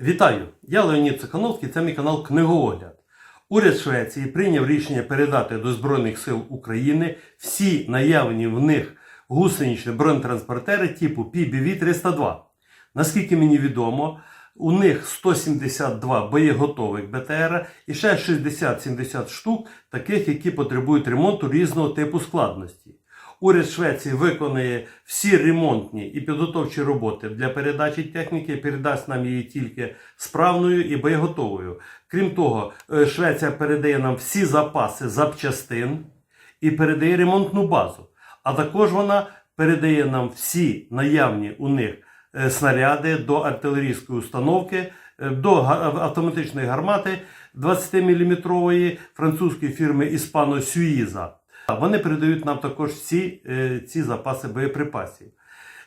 Вітаю! Я Леонід Цихановський, це мій канал Книгоогляд. Уряд Швеції прийняв рішення передати до Збройних сил України всі наявні в них гусеничні бронетранспортери типу PBV-302. Наскільки мені відомо, у них 172 боєготових БТР і ще 60-70 штук, таких, які потребують ремонту різного типу складності. Уряд Швеції виконує всі ремонтні і підготовчі роботи для передачі техніки, передасть нам її тільки справною і боєготовою. Крім того, е, Швеція передає нам всі запаси запчастин і передає ремонтну базу. А також вона передає нам всі наявні у них е, снаряди до артилерійської установки, е, до автоматичної гармати 20-мм французької фірми Іспано Сюїза. Вони передають нам також всі е, ці запаси боєприпасів.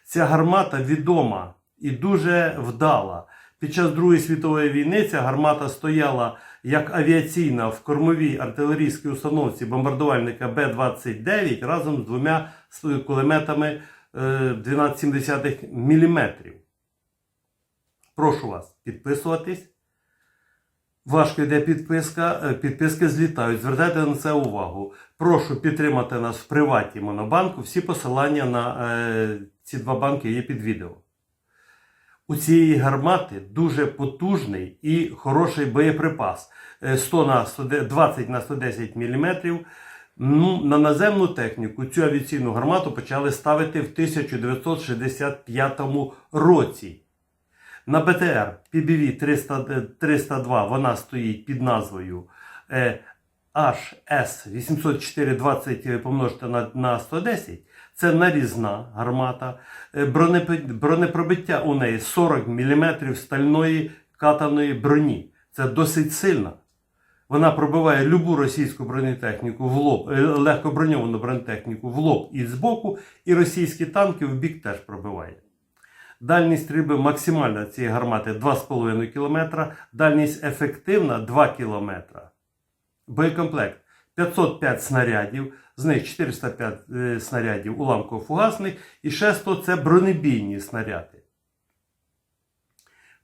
Ця гармата відома і дуже вдала. Під час Другої світової війни ця гармата стояла як авіаційна в кормовій артилерійській установці бомбардувальника Б-29 разом з двома кулеметами е, 12,7 мм. Прошу вас підписуватись. Важко йде підписка, е, підписки злітають. Звертайте на це увагу. Прошу підтримати нас в приваті Монобанку. Всі посилання на е, ці два банки є під відео. У цієї гармати дуже потужний і хороший боєприпас. Е, 100 на 100, 20 на 110 мм. Ну, на наземну техніку цю авіаційну гармату почали ставити в 1965 році. На БТР PBV 300, 302 вона стоїть під назвою е, HS 80420 помножити на, на 110. Це нарізна гармата. Е, Бронепробиття у неї 40 мм стальної катаної броні. Це досить сильна. Вона пробиває любу російську бронетехніку в лоб, е, легкоброньовану бронетехніку в лоб і збоку, і російські танки в бік теж пробиває. Дальність стрільби максимальна цієї гармати 2,5 км, дальність ефективна 2 км. Боєкомплект 505 снарядів, з них 405 е, снарядів уламково-фугасних і ще 100 це бронебійні снаряди.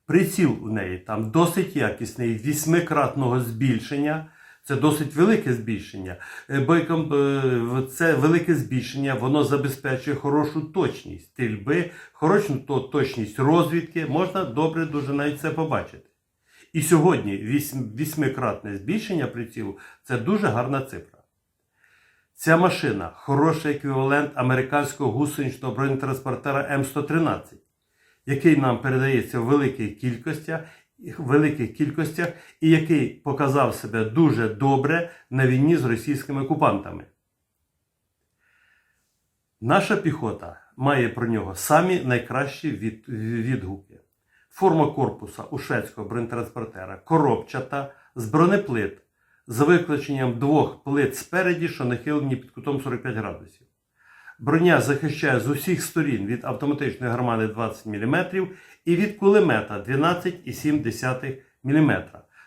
Приціл у неї там досить якісний, вісьмикратного збільшення. Це досить велике збільшення. Е, Бойком, е, це велике збільшення, воно забезпечує хорошу точність стрільби, хорошу точність розвідки. Можна добре дуже навіть це побачити. І сьогодні вісьм- вісьмикратне збільшення прицілу це дуже гарна цифра. Ця машина хороший еквівалент американського гусеничного бронетранспортера М113, який нам передається в великих кількостях, великих кількостях і який показав себе дуже добре на війні з російськими окупантами. Наша піхота має про нього самі найкращі від, відгуки. Форма корпуса у шведського бронетранспортера коробчата з бронеплит з виключенням двох плит спереді, що нахилені під кутом 45 градусів. Броня захищає з усіх сторін від автоматичної гармати 20 мм і від кулемета 12,7 мм.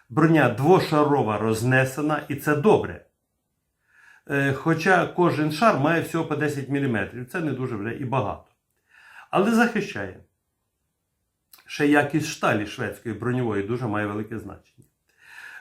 Броня двошарова рознесена, і це добре. Е, Хоча кожен шар має всього по 10 мм. Це не дуже вже і багато. Але захищає. Ще якість шталі шведської броньової дуже має велике значення.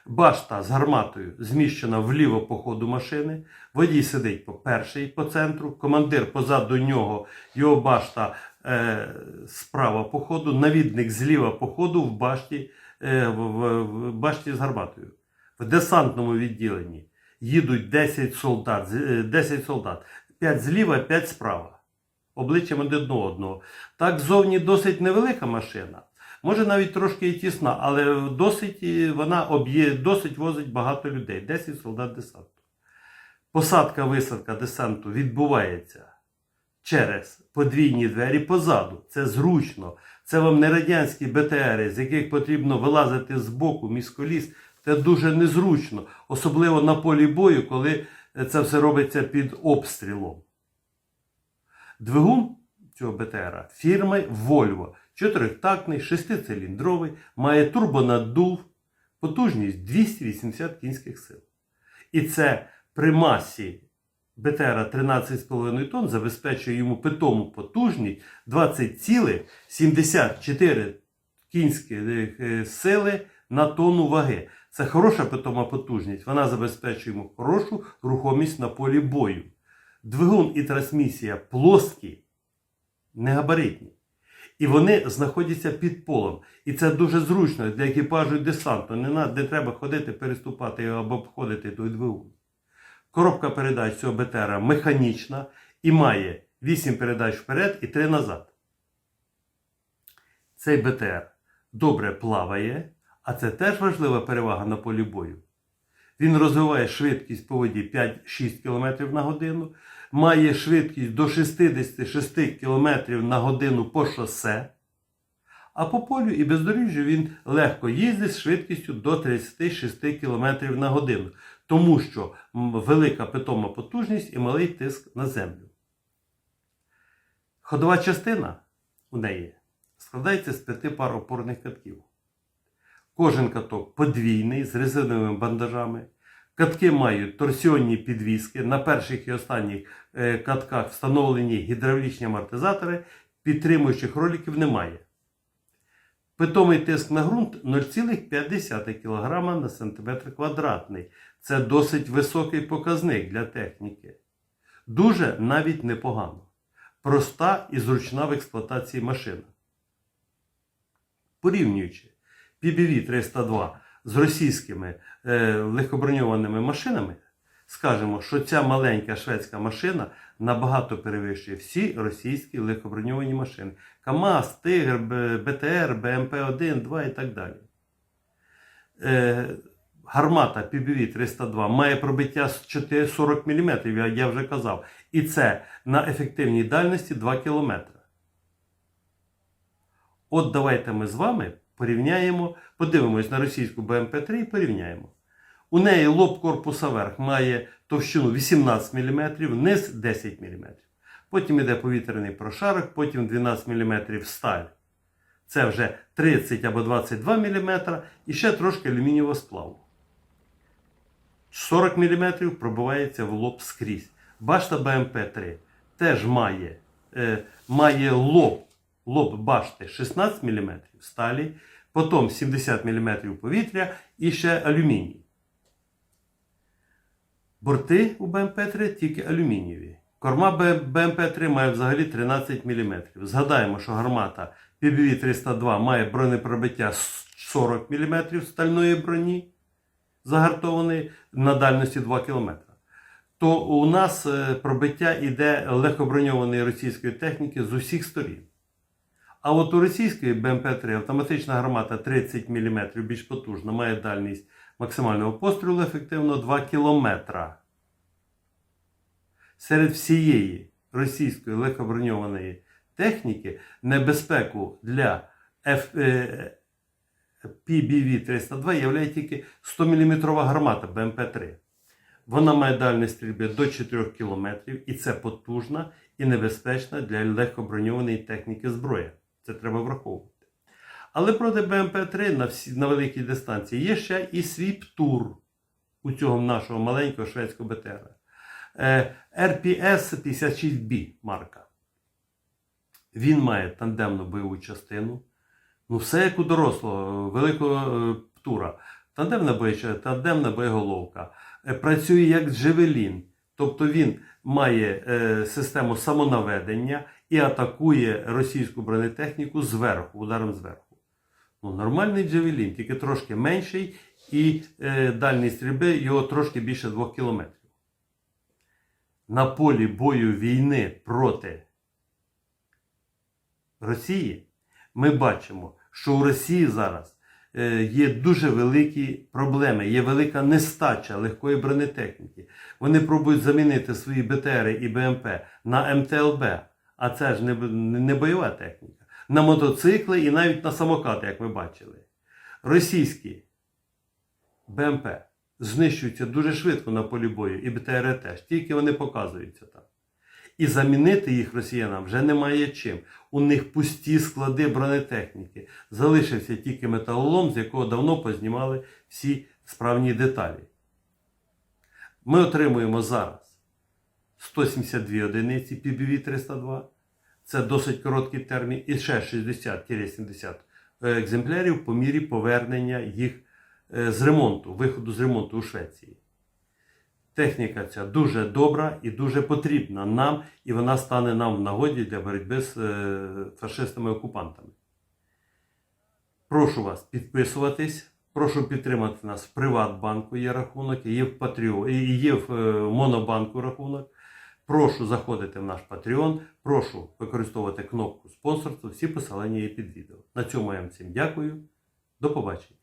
Башта з гарматою зміщена вліво по ходу машини. Водій сидить по перший по центру, командир позаду нього, його башта е, справа по ходу, навідник зліва по ходу в башті, е, в, в, в башті з гарматою. В десантному відділенні їдуть 10 солдат, е, 10 солдат, 5 зліва, 5 справа. Обличчям один одного. Так зовні досить невелика машина. Може навіть трошки і тісна, але досить вона об'є, досить возить багато людей. 10 солдат десанту. Посадка висадка десанту відбувається через подвійні двері позаду. Це зручно. Це вам не радянські БТРи, з яких потрібно вилазити з боку між коліс. Це дуже незручно, особливо на полі бою, коли це все робиться під обстрілом. Двигун цього БТРа фірми Volvo. Чотирьохтактний, шестициліндровий, має турбонаддув, потужність 280 кінських сил. І це при масі БТРа 13,5 тонн забезпечує йому питому потужність 20,74 кінські е, сили на тонну ваги. Це хороша питома потужність. Вона забезпечує йому хорошу рухомість на полі бою. Двигун і трансмісія плоскі, негабаритні. І вони знаходяться під полом. І це дуже зручно для екіпажу і десанту. Не, не треба ходити, переступати або обходити той двигун. Коробка передач цього БТРа механічна і має 8 передач вперед і 3 назад. Цей БТР добре плаває, а це теж важлива перевага на полі бою. Він розвиває швидкість по воді 5-6 км на годину, має швидкість до 66 км на годину по шосе, а по полю і бездоріжжю він легко їздить з швидкістю до 36 км на годину, тому що велика питома потужність і малий тиск на землю. Ходова частина у неї складається з п'яти пар опорних катків. Кожен каток подвійний з резиновими бандажами. Катки мають торсіонні підвіски. На перших і останніх е, катках встановлені гідравлічні амортизатори, підтримуючих роликів немає. Питомий тиск на ґрунт 0,5 кг на сантиметр квадратний. Це досить високий показник для техніки. Дуже навіть непогано. Проста і зручна в експлуатації машина. Порівнюючи PBV 302 з російськими е, легкоброньованими машинами, скажемо, що ця маленька шведська машина набагато перевищує всі російські легкоброньовані машини. КАМАЗ, Тигр, БТР, БМП-1, 2 і так далі. Е, гармата PBV 302 має пробиття з 40 мм, я, я вже казав. І це на ефективній дальності 2 км. От давайте ми з вами порівняємо, подивимось на російську БМП-3 і порівняємо. У неї лоб корпуса верх має товщину 18 мм, низ 10 мм. Потім йде повітряний прошарок, потім 12 мм сталь. Це вже 30 або 22 мм і ще трошки алюмінієвого сплаву. 40 мм пробивається в лоб скрізь. Башта БМП-3 теж має, е, має лоб, лоб башти 16 мм сталі, потім 70 мм повітря і ще алюміній. Борти у БМП-3 тільки алюмінієві. Корма БМП-3 має взагалі 13 мм. Згадаємо, що гармата PBV-302 має бронепробиття 40 мм стальної броні, загартованої на дальності 2 км. То у нас е, пробиття йде легкоброньованої російської техніки з усіх сторін. А от у російської БМП-3 автоматична гармата 30 мм більш потужна, має дальність максимального пострілу ефективно 2 км. Серед всієї російської легкоброньованої техніки небезпеку для е, PBV-302 являє тільки 100-мм гармата БМП-3. Вона має дальність стрільби до 4 км, і це потужна і небезпечна для легкоброньованої техніки зброя. Це треба враховувати. Але проти БМП-3 на, всі, на великій дистанції є ще і свій птур у цього нашого маленького шведського БТР. Е, RPS 56B марка. Він має тандемну бойову частину. Ну, все як у дорослого, великого е, птура. Тандемна, боєча, тандемна боєголовка. Е, Працює як джевелін. Тобто він має е, систему самонаведення і атакує російську бронетехніку зверху, ударом зверху. Ну, нормальний джевелін, тільки трошки менший, і е, дальність стрільби його трошки більше 2 кілометрів. На полі бою війни проти Росії ми бачимо, що у Росії зараз є дуже великі проблеми, є велика нестача легкої бронетехніки. Вони пробують замінити свої БТРи і БМП на МТЛБ, а це ж не, не бойова техніка, на мотоцикли і навіть на самокати, як ви бачили. Російські БМП знищуються дуже швидко на полі бою, і БТР теж, тільки вони показуються там. І замінити їх росіянам вже немає чим. У них пусті склади бронетехніки. Залишився тільки металолом, з якого давно познімали всі справні деталі. Ми отримуємо зараз 172 одиниці PBV 302. Це досить короткий термін, і ще 60-70 е, екземплярів по мірі повернення їх е, з ремонту, виходу з ремонту у Швеції. Техніка ця дуже добра і дуже потрібна нам, і вона стане нам в нагоді для боротьби з е, фашистами-окупантами. Прошу вас підписуватись. Прошу підтримати нас в Приватбанку є рахунок, є в Патріо, є в е, Монобанку рахунок. Прошу заходити в наш Patreon, прошу використовувати кнопку спонсорства. Всі посилання є під відео. На цьому я вам всім дякую. До побачення.